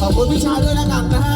ขอบคุณพี่ชาด้วยนะครับนะฮะ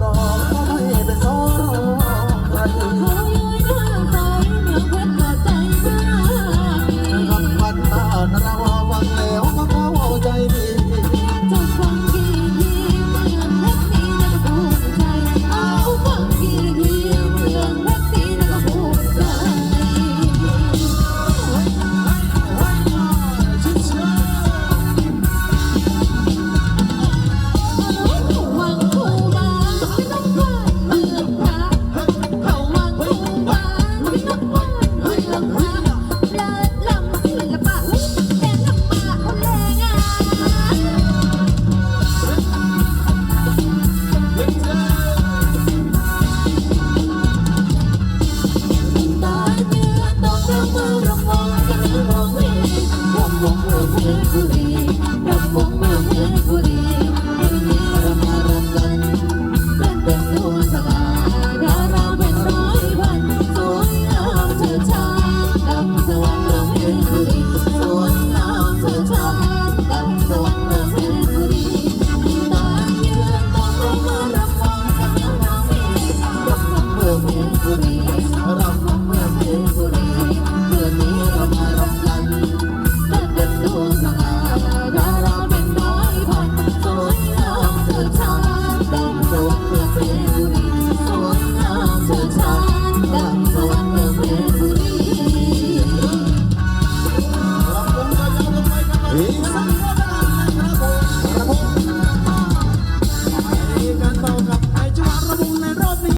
Ooh. เพื่อเพื่อ